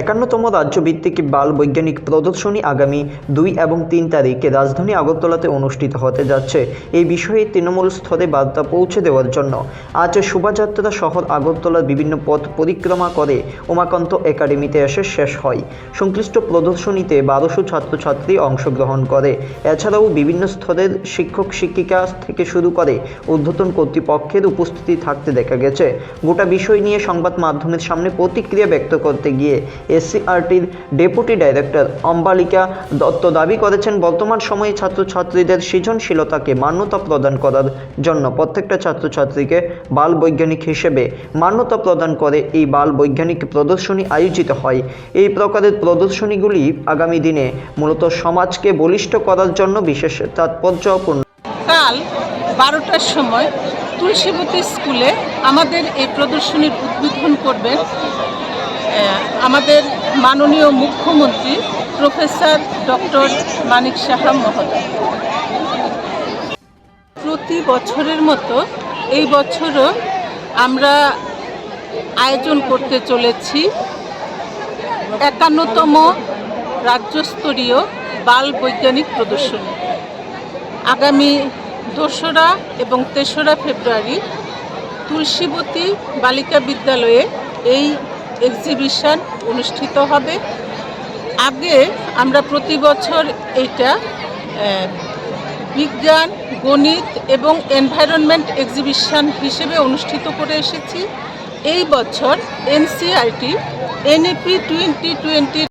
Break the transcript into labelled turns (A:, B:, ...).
A: একান্নতম রাজ্যভিত্তিক বাল বৈজ্ঞানিক প্রদর্শনী আগামী দুই এবং তিন তারিখে রাজধানী আগরতলাতে অনুষ্ঠিত হতে যাচ্ছে। এই বিষয়ে তৃণমূল স্তরে বার্তা পৌঁছে দেওয়ার জন্য। আজ শোভাযাত্রা শহর আগরতলার বিভিন্ন পথ পরিক্রমা করে উমাকান্ত একাডেমিতে এসে শেষ হয়। সংশ্লিষ্ট প্রদর্শনীতে বারোশো ছাত্রছাত্রী অংশগ্রহণ করে। এছাড়াও বিভিন্ন স্তরের শিক্ষক শিক্ষিকা থেকে শুরু করে ঊর্ধ্বতন কর্তৃপক্ষের উপস্থিতি থাকতে দেখা গেছে। গোটা বিষয় নিয়ে সংবাদ মাধ্যমের সামনে প্রতিক্রিয়া ব্যক্ত করতে গিয়ে এসসিআরটির ডেপুটি ডাইরেক্টর অম্বালিকা দত্ত দাবি করেছেন, বর্তমান সময়ে ছাত্রছাত্রীদের সৃজনশীলতাকে মান্যতা প্রদান করার জন্য প্রত্যেকটা ছাত্রছাত্রীকে বাল বৈজ্ঞানিক হিসেবে মান্যতা প্রদান করে এই বাল বৈজ্ঞানিক প্রদর্শনী আয়োজিত হয়। এই প্রকারের প্রদর্শনীগুলি আগামী দিনে মূলত সমাজকে বলিষ্ঠ করার জন্য বিশেষ তাৎপর্যপূর্ণ।
B: কাল বারোটার সময় তুলসীবতী স্কুলে আমাদের এই প্রদর্শনীর উদ্বোধন করবেন আমাদের মাননীয় মুখ্যমন্ত্রী প্রফেসর ডক্টর মানিক সাহা মহোদয়। প্রতি বছরের মতো এই বছরও আমরা আয়োজন করতে চলেছি একান্নতম রাজ্যস্তরীয় বাল বৈজ্ঞানিক প্রদর্শনী। আগামী দোসরা এবং তেসরা ফেব্রুয়ারি তুলসীবতী বালিকা বিদ্যালয়ে এই এক্সিবিশন অনুষ্ঠিত হবে। আগে আমরা প্রতি বছর এটা বিজ্ঞান, গণিত এবং এনভায়রনমেন্ট এক্সিবিশন হিসেবে অনুষ্ঠিত করে এসেছি। এই বছর এনসিআরটি এনএপি টোয়েন্টি টোয়েন্টি